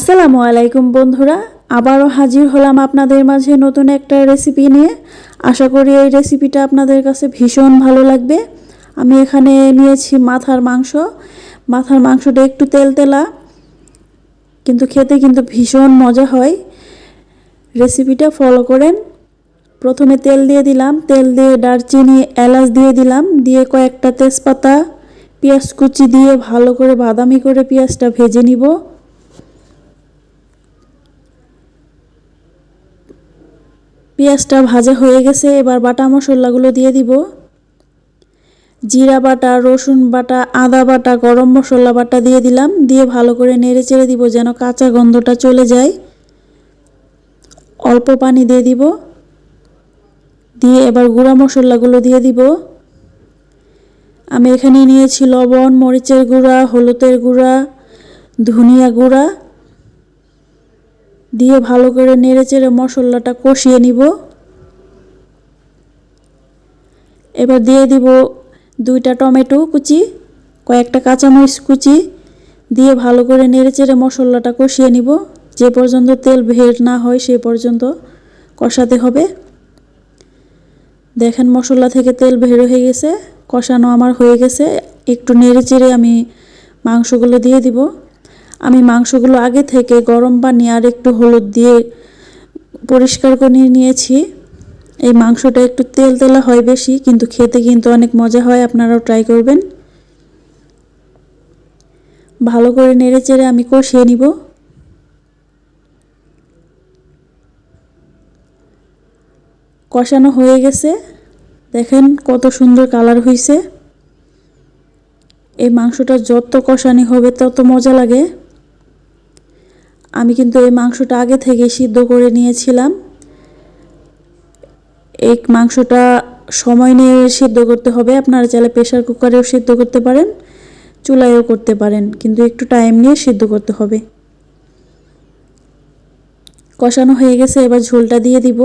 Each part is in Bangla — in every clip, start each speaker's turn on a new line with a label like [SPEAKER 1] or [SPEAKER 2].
[SPEAKER 1] আসসালামু আলাইকুম বন্ধুরা, আবারও হাজির হলাম আপনাদের মাঝে নতুন একটা রেসিপি নিয়ে। আশা করি এই রেসিপিটা আপনাদের কাছে ভীষণ ভালো লাগবে। আমি এখানে নিয়েছি মাথার মাংস। মাথার মাংসটা একটু তেলতেলা, কিন্তু খেতে কিন্তু ভীষণ মজা হয়। রেসিপিটা ফলো করেন। প্রথমে তেল দিয়ে দিলাম। তেল দিয়ে দারচিনি, এলাচ দিয়ে দিলাম। দিয়ে কয়েকটা তেজপাতা, পেঁয়াজ কুচি দিয়ে ভালো করে বাদামি করে পেঁয়াজটা ভেজে নিব। পেঁয়াজটা ভাজা হয়ে গেছে, এবার বাটা মশলাগুলো দিয়ে দিব। জিরা বাটা, রসুন বাটা, আদা বাটা, গরম মশলা বাটা দিয়ে দিলাম, দিয়ে ভালো করে নেড়ে চেড়ে দিব যেন কাঁচা গন্ধটা চলে যায়। অল্প পানি দিয়ে দিব। দিয়ে এবার গুঁড়া মশলাগুলো দিয়ে দিব। আমি এখানে নিয়েছি লবণ, মরিচের গুঁড়া, হলুদের গুঁড়া, ধনিয়া গুঁড়া দিয়ে ভালো করে নেড়ে চেড়ে মশলাটা কষিয়ে নিব। এবার দিয়ে দিব দুইটা টমেটো কুচি, কয়েকটা কাঁচামরিচ কুচি, দিয়ে ভালো করে নেড়ে চেড়ে মশলাটা কষিয়ে নিব। যে পর্যন্ত তেল ভের না হয় সেই পর্যন্ত কষাতে হবে। দেখেন মশলা থেকে তেল বের হয়ে গেছে, কষানো আমার হয়ে গেছে। একটু নেড়ে চেড়ে আমি মাংসগুলো দিয়ে দিব। আমি মাংসগুলো আগে থেকে গরম পানি আর একটু হলুদ দিয়ে পরিষ্কার করে নিয়েছি। এই মাংসটা একটু তেল তেলা হয় বেশি, কিন্তু খেতে কিন্তু অনেক মজা হয়, আপনারাও ট্রাই করবেন। ভালো করে নেড়ে চেড়ে আমি কষিয়ে নিব। কষানো হয়ে গেছে। দেখেন কত সুন্দর কালার হয়েছে এই মাংসটা যত কষানি হবে তত মজা লাগে। আমি কিন্তু এই মাংসটা আগে থেকে সিদ্ধ করে নিয়েছিলাম। এই মাংসটা সময় নিয়ে সিদ্ধ করতে হবে। আপনারা চাইলে প্রেশার কুকারেও সিদ্ধ করতে পারেন, চুলায়ও করতে পারেন, কিন্তু একটু টাইম নিয়ে সিদ্ধ করতে হবে। কষানো হয়ে গেছে, এবার ঝোলটা দিয়ে দিব।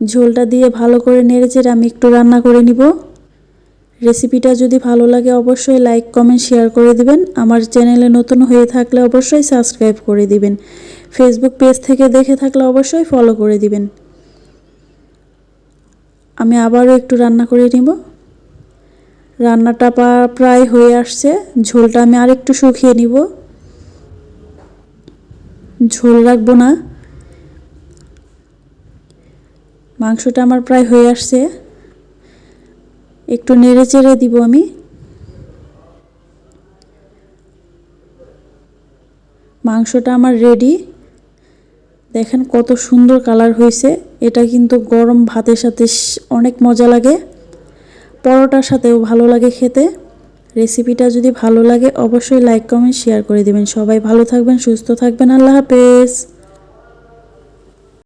[SPEAKER 1] ঝোলটা দিয়ে ভালো করে নেড়েচেড়ে আমি একটু রান্না করে নিব। রেসিপিটা যদি ভালো লাগে অবশ্যই লাইক, কমেন্ট, শেয়ার করে দিবেন। আমার চ্যানেলে নতুন হয়ে থাকলে অবশ্যই সাবস্ক্রাইব করে দিবেন। ফেসবুক পেজ থেকে দেখে থাকলে অবশ্যই ফলো করে দিবেন। আমি আবারও একটু রান্না করে নিব। রান্নাটা প্রায় হয়ে আসছে। ঝোলটা আমি আরেকটু শুকিয়ে নিব। ঝোল রাখব না। মাংসটা আমার প্রায় হয়ে আসছে। একটু নেড়ে চেড়ে দিব আমি। মাংসটা আমার রেডি দেখেন কত সুন্দর কালার হয়েছে। এটা কিন্তু গরম ভাতের সাথে অনেক মজা লাগে। পরোটার সাথেও ভালো লাগে খেতে। রেসিপিটা যদি ভালো লাগে, অবশ্যই লাইক কমেন্ট শেয়ার করে দেবেন। সবাই ভালো থাকবেন, সুস্থ থাকবেন। আল্লাহ হাফেজ।